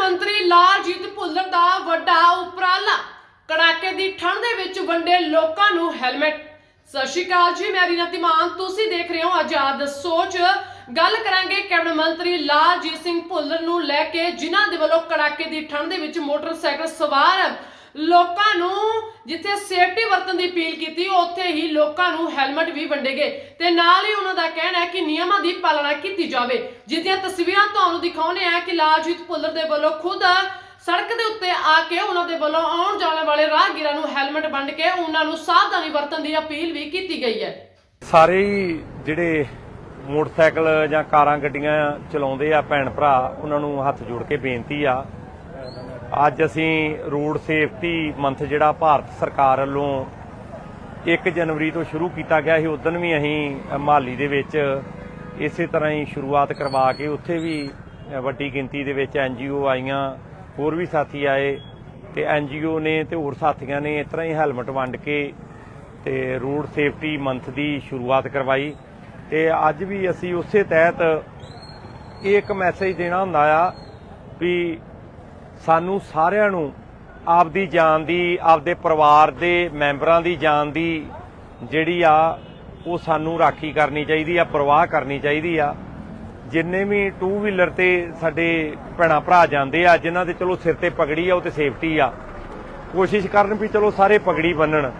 ਮੰਤਰੀ ਲਾਲਜੀਤ ਭੁੱਲਰ ਦਾ ਵੱਡਾ ਉਪਰਾਲਾ। ਕੜਾਕੇ ਦੀ ਠੰਡ ਦੇ ਵਿੱਚ ਵੰਡੇ ਲੋਕਾਂ ਨੂੰ ਹੈਲਮਟ। ਸਤਿ ਸ਼੍ਰੀ ਅਕਾਲ ਜੀ, ਮੈਂ ਰੀਨਾ ਤਿਮਾਨ ਤੁਸੀਂ ਦੇਖ ਰਹੇ ਹੋ ਆਜ਼ਾਦ ਸੋਚ। ਗੱਲ ਕਰਾਂਗੇ ਕੈਬਨਿਟ ਮੰਤਰੀ ਲਾਲਜੀਤ ਸਿੰਘ ਭੁੱਲਰ ਨੂੰ ਲੈ ਕੇ, ਜਿਨ੍ਹਾਂ ਦੇ ਵੱਲੋਂ ਕੜਾਕੇ ਦੀ ਠੰਡ ਦੇ ਵਿੱਚ ਮੋਟਰਸਾਈਕਲ ਸਵਾਰ ਲੋਕਾਂ ਨੂੰ ਜਿੱਥੇ ਸੇਫਟੀ ਵਰਤਣ ਦੀ ਅਪੀਲ ਕੀਤੀ, ਉੱਥੇ ਹੀ ਲੋਕਾਂ ਨੂੰ ਹੈਲਮਟ ਵੀ ਵੰਡੇ ਗਏ। ਤੇ ਨਾਲ ਹੀ ਉਹਨਾਂ ਦਾ ਕਹਿਣਾ ਹੈ ਕਿ ਨਿਯਮਾਂ ਦੀ ਪਾਲਣਾ ਕੀਤੀ ਜਾਵੇ। ਜਿਹਦੀਆਂ ਤਸਵੀਰਾਂ ਤੁਹਾਨੂੰ ਦਿਖਾਉਣੇ ਆ ਕਿ ਲਾਲਜੀਤ ਭੁੱਲਰ ਦੇ ਵੱਲੋਂ ਖੁਦ ਸੜਕ ਦੇ ਉੱਤੇ ਆ ਕੇ ਉਹਨਾਂ ਦੇ ਵੱਲੋਂ ਆਉਣ ਜਾਣ ਵਾਲੇ ਰਾਹਗੀਰਾਂ ਨੂੰ ਹੈਲਮਟ ਵੰਡ ਕੇ ਉਹਨਾਂ ਨੂੰ ਸਾਵਧਾਨੀ ਵਰਤਣ ਦੀ ਅਪੀਲ ਵੀ ਕੀਤੀ ਗਈ ਹੈ। ਸਾਰੇ ਜਿਹੜੇ ਮੋਟਰਸਾਈਕਲ ਜਾਂ ਕਾਰਾਂ, ਗੱਡੀਆਂ ਚਲਾਉਂਦੇ ਆ ਭੈਣ ਭਰਾ, ਉਹਨਾਂ ਨੂੰ ਹੱਥ ਜੋੜ ਕੇ ਬੇਨਤੀ ਆ ਅੱਜ ਅਸੀਂ ਰੋਡ ਸੇਫਟੀ ਮੰਥ ਜਿਹੜਾ ਭਾਰਤ ਸਰਕਾਰ ਵੱਲੋਂ 1 ਜਨਵਰੀ ਤੋਂ ਸ਼ੁਰੂ ਕੀਤਾ ਗਿਆ ਸੀ ਉਦੋਂ ਵੀ ਅਸੀਂ ਮਾਲੀ ਦੇ ਵਿੱਚ ਇਸੇ ਤਰ੍ਹਾਂ ਹੀ ਸ਼ੁਰੂਆਤ ਕਰਵਾ ਕੇ ਉੱਥੇ ਵੀ ਵੱਡੀ ਗਿਣਤੀ ਦੇ ਵਿੱਚ ਐਨਜੀਓ ਆਈਆਂ, ਹੋਰ ਵੀ ਸਾਥੀ ਆਏ ਤੇ ਐਨਜੀਓ ਨੇ ਤੇ ਹੋਰ ਸਾਥੀਆਂ ਨੇ ਇਸ ਤਰ੍ਹਾਂ ਹੀ ਹੈਲਮਟ ਵੰਡ ਕੇ ਤੇ ਰੋਡ ਸੇਫਟੀ ਮੰਥ ਦੀ ਸ਼ੁਰੂਆਤ ਕਰਵਾਈ ਤੇ ਅੱਜ ਵੀ ਅਸੀਂ ਉਸੇ ਤਹਿਤ ਇਹ ਇੱਕ ਮੈਸੇਜ ਦੇਣਾ ਹੁੰਦਾ ਆ ਵੀ ਸਾਨੂੰ ਸਾਰਿਆਂ ਨੂੰ ਆਪਦੀ ਜਾਨ ਦੀ, ਆਪਦੇ ਪਰਿਵਾਰ ਦੇ ਮੈਂਬਰਾਂ ਦੀ ਜਾਨ ਦੀ ਜਿਹੜੀ ਆ, ਉਹ ਸਾਨੂੰ ਰਾਖੀ ਕਰਨੀ ਚਾਹੀਦੀ ਆ, ਪਰਵਾਹ ਕਰਨੀ ਚਾਹੀਦੀ ਆ। ਜਿੰਨੇ ਵੀ ਟੂ ਵੀਲਰ ਤੇ ਸਾਡੇ ਭੈਣਾ ਭਰਾ ਜਾਂਦੇ ਆ, ਜਿਨ੍ਹਾਂ ਦੇ ਚਲੋ ਸਿਰ ਤੇ ਪਗੜੀ ਆ, ਉਹ ਤੇ ਸੇਫਟੀ ਆ। ਕੋਸ਼ਿਸ਼ ਕਰਨ ਵੀ ਚਲੋ ਸਾਰੇ ਪਗੜੀ ਬੰਨਣ।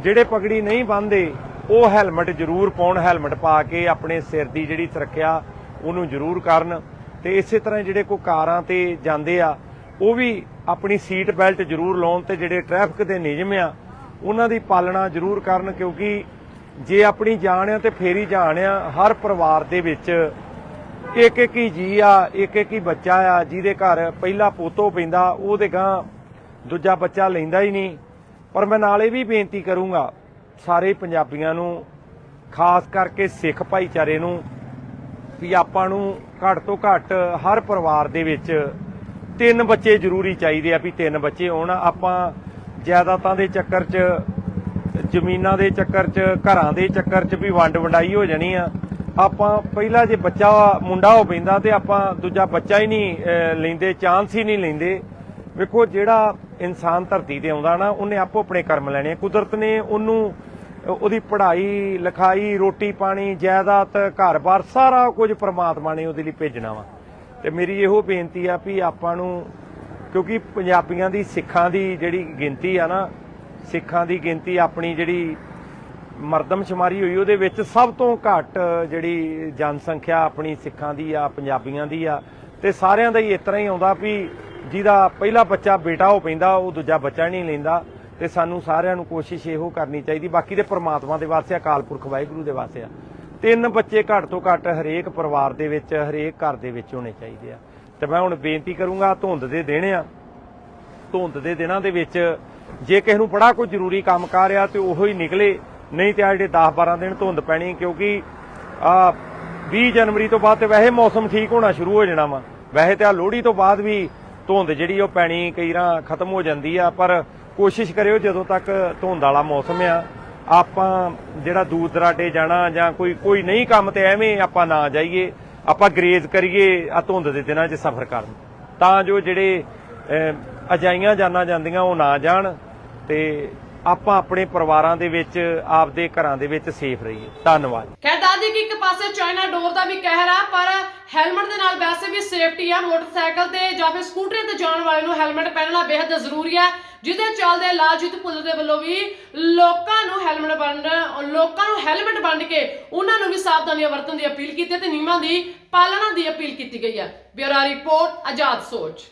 ਜਿਹੜੇ ਪਗੜੀ ਨਹੀਂ ਬੰਨਦੇ, ਉਹ ਹੈਲਮਟ ਜ਼ਰੂਰ ਪਾਉਣ ਹੈਲਮਟ ਪਾ ਕੇ ਆਪਣੇ ਸਿਰ ਦੀ ਜਿਹੜੀ ਸੁਰੱਖਿਆ, ਉਹਨੂੰ ਜ਼ਰੂਰ ਕਰਨ। ਤੇ ਇਸੇ ਤਰ੍ਹਾਂ ਜਿਹੜੇ ਕੋ ਕਾਰਾਂ ਤੇ ਜਾਂਦੇ ਆ ਉਹ ਵੀ ਆਪਣੀ ਸੀਟ ਬੈਲਟ ਜ਼ਰੂਰ ਲਾਉਣ ਤੇ ਜਿਹੜੇ ਟ੍ਰੈਫਿਕ ਦੇ ਨਿਯਮ ਆ, ਉਹਨਾਂ ਦੀ ਪਾਲਣਾ ਜ਼ਰੂਰ ਕਰਨ ਕਿਉਂਕਿ ਜੇ ਆਪਣੀ ਜਾਨ ਆ ਤੇ ਹੀ ਜਾਨ ਆ, ਹਰ ਪਰਿਵਾਰ ਦੇ ਵਿੱਚ ਇੱਕ ਇੱਕ ਹੀ ਜੀ ਆ, ਇੱਕ ਇੱਕ ਹੀ ਬੱਚਾ ਆ, ਜਿਹਦੇ ਘਰ ਪਹਿਲਾ ਪੋਤੋ ਪੈਂਦਾ, ਉਹਦੇ ਗਾਂ ਦੂਜਾ ਬੱਚਾ ਲੈਂਦਾ ਹੀ ਨਹੀਂ। ਪਰ ਮੈਂ ਨਾਲ ਇਹ ਵੀ ਬੇਨਤੀ ਕਰੂੰਗਾ ਸਾਰੇ ਪੰਜਾਬੀਆਂ ਨੂੰ, ਖਾਸ ਕਰਕੇ ਸਿੱਖ ਭਾਈਚਾਰੇ ਨੂੰ, ਵੀ ਆਪਾਂ ਨੂੰ ਘੱਟ ਤੋਂ ਘੱਟ ਹਰ ਪਰਿਵਾਰ ਦੇ ਵਿੱਚ ਤਿੰਨ ਬੱਚੇ ਜ਼ਰੂਰੀ ਚਾਹੀਦੇ ਆ ਵੀ ਤਿੰਨ ਬੱਚੇ ਹੋਣ। ਆਪਾਂ ਜਾਇਦਾਦਾਂ ਦੇ ਚੱਕਰ 'ਚ, ਜ਼ਮੀਨਾਂ ਦੇ ਚੱਕਰ 'ਚ, ਘਰਾਂ ਦੇ ਚੱਕਰ 'ਚ ਵੀ ਵੰਡ ਵੰਡਾਈ ਹੋ ਜਾਣੀ ਆ। ਆਪਾਂ ਪਹਿਲਾਂ ਜੇ ਬੱਚਾ, ਮੁੰਡਾ ਹੋ ਪੈਂਦਾ ਤੇ ਆਪਾਂ ਦੂਜਾ ਬੱਚਾ ਹੀ ਨਹੀਂ ਲੈਂਦੇ ਚਾਂਸ ਹੀ ਨਹੀਂ ਲੈਂਦੇ। ਵੇਖੋ ਜਿਹੜਾ ਇਨਸਾਨ ਧਰਤੀ ਤੇ ਆਉਂਦਾ ਨਾ, ਉਹਨੇ ਆਪੋ ਆਪਣੇ ਕਰਮ ਲੈਣੇ ਕੁਦਰਤ ਨੇ ਉਹਨੂੰ, ਉਹਦੀ ਪੜ੍ਹਾਈ, ਲਿਖਾਈ, ਰੋਟੀ ਪਾਣੀ, ਜਾਇਦਾਦ, ਘਰ-ਬਾਰ ਸਾਰਾ ਕੁਝ ਪ੍ਰਮਾਤਮਾ ਨੇ ਉਹਦੇ ਲਈ ਭੇਜਣਾ ਵਾ। ਤੇ ਮੇਰੀ ਇਹੋ ਬੇਨਤੀ ਆ ਵੀ ਆਪਾਂ ਨੂੰ, ਕਿਉਂਕਿ ਪੰਜਾਬੀਆਂ ਦੀ ਸਿੱਖਾਂ ਦੀ ਜਿਹੜੀ ਗਿਣਤੀ ਆ ਨਾ, ਸਿੱਖਾਂ ਦੀ ਗਿਣਤੀ ਆਪਣੀ ਜਿਹੜੀ ਮਰਦਮਸ਼ੁਮਾਰੀ ਹੋਈ ਉਹਦੇ ਵਿੱਚ ਸਭ ਤੋਂ ਘੱਟ ਜਿਹੜੀ ਜਨਸੰਖਿਆ ਆਪਣੀ ਸਿੱਖਾਂ ਦੀ ਆ, ਪੰਜਾਬੀਆਂ ਦੀ ਆ, ਤੇ ਸਾਰਿਆਂ ਦਾ ਹੀ ਇਸ ਤਰ੍ਹਾਂ ਹੀ ਆਉਂਦਾ ਵੀ ਜਿਹਦਾ ਪਹਿਲਾ ਬੱਚਾ ਬੇਟਾ ਹੋ ਪੈਂਦਾ, ਉਹ ਦੂਜਾ ਬੱਚਾ ਨਹੀਂ ਲੈਂਦਾ, ਤੇ ਸਾਨੂੰ ਸਾਰਿਆਂ ਨੂੰ ਕੋਸ਼ਿਸ਼ ਇਹੋ ਕਰਨੀ ਚਾਹੀਦੀ, ਬਾਕੀ ਦੇ ਪ੍ਰਮਾਤਮਾ ਦੇ ਵਾਸਤੇ ਆ, ਅਕਾਲ ਪੁਰਖ ਵਾਹਿਗੁਰੂ ਦੇ ਵਾਸਤੇ ਆ। ਤਿੰਨ ਬੱਚੇ ਘੱਟ ਤੋਂ ਘੱਟ ਹਰੇਕ ਪਰਿਵਾਰ ਦੇ ਵਿੱਚ, ਹਰੇਕ ਘਰ ਦੇ ਵਿੱਚ ਹੋਣੇ ਚਾਹੀਦੇ ਆ। ਤੇ ਮੈਂ ਹੁਣ ਬੇਨਤੀ ਕਰੂੰਗਾ, ਧੁੰਦ ਦੇ ਦਿਨ ਆ। ਧੁੰਦ ਦੇ ਦਿਨਾਂ ਦੇ ਵਿੱਚ ਜੇ ਕਿਸੇ ਨੂੰ ਬੜਾ ਕੋਈ ਜ਼ਰੂਰੀ ਕੰਮ ਕਰ ਰਿਹਾ ਤੇ ਉਹੋ ਹੀ ਨਿਕਲੇ। ਨਹੀਂ ਤੇ ਆ ਜਿਹੜੇ 10 12 ਦਿਨ ਧੁੰਦ ਪੈਣੀ ਕਿਉਂਕਿ ਆ 20 ਜਨਵਰੀ ਤੋਂ ਬਾਅਦ ਤੇ ਵੈਸੇ ਮੌਸਮ ਠੀਕ ਹੋਣਾ ਸ਼ੁਰੂ ਹੋ ਜਾਣਾ ਵਾ। ਵੈਸੇ ਤੇ ਆ ਲੋਹੜੀ ਤੋਂ ਬਾਅਦ ਵੀ ਧੁੰਦ ਜਿਹੜੀ ਉਹ ਪੈਣੀ, ਕਈ ਰਾਂ ਖਤਮ ਹੋ ਜਾਂਦੀ ਆ, ਪਰ ਕੋਸ਼ਿਸ਼ ਕਰਿਓ ਜਦੋਂ ਤੱਕ ਧੁੰਦ ਵਾਲਾ ਮੌਸਮ ਆ। ਆਪਾਂ ਜਿਹੜਾ ਦੂਰ ਦਰਾਡੇ ਜਾਣਾ ਜਾਂ ਕੋਈ ਕੋਈ ਨਹੀਂ ਕੰਮ ਤੇ ਐਵੇਂ ਆਪਾਂ ਨਾ ਜਾਈਏ ਆਪਾਂ ਗਰੇਜ਼ ਕਰੀਏ ਆ ਧੁੰਦ ਦੇ ਦਿਨਾਂ 'ਚ ਸਫ਼ਰ ਕਰਨ। ਤਾਂ ਜੋ ਜਿਹੜੇ ਅਹ, ਅਜਾਈਆਂ ਜਾਨਾਂ ਜਾਂਦੀਆਂ ਉਹ ਨਾ ਜਾਣ ਤੇ ਆਪਾਂ ਆਪਣੇ ਪਰਿਵਾਰਾਂ ਦੇ ਵਿੱਚ, ਆਪਦੇ ਘਰਾਂ ਦੇ ਵਿੱਚ ਸੇਫ ਰਹੀਏ। ਧੰਨਵਾਦ। ਖੈਰ ਦਾਦੀ ਕਿ ਇੱਕ ਪਾਸੇ ਚਾਈਨਾ ਡੋਰ ਦਾ ਵੀ ਕਹਿਰ ਆ, ਪਰ ਹੈਲਮਟ ਦੇ ਨਾਲ ਵੈਸੇ ਵੀ ਸੇਫਟੀ ਆ ਮੋਟਰਸਾਈਕਲ ਤੇ ਜਾਂ ਫਿਰ ਸਕੂਟਰੀ ਤੇ ਜਾਣ ਵਾਲੇ ਨੂੰ ਹੈਲਮਟ ਪਹਿਨਣਾ ਬੇहद ਜ਼ਰੂਰੀ ਹੈ ਜਿਹਦੇ ਚੱਲਦੇ ਲਾਲਜੀਤ ਭੁੱਲਰ ਦੇ ਵੱਲੋਂ ਵੀ ਲੋਕਾਂ ਨੂੰ ਹੈਲਮਟ ਵੰਡ, ਲੋਕਾਂ ਨੂੰ ਹੈਲਮਟ ਵੰਡ ਕੇ ਉਹਨਾਂ ਨੂੰ ਵੀ ਸਾਵਧਾਨੀਆਂ ਵਰਤਣ ਦੀ ਅਪੀਲ ਕੀਤੀ ਹੈ ਤੇ ਨਿਯਮਾਂ ਦੀ ਪਾਲਣਾ ਦੀ ਅਪੀਲ ਕੀਤੀ ਗਈ ਹੈ। ਬਿਊਰੋ ਰਿਪੋਰਟ, ਆਜ਼ਾਦ ਸੋਚ।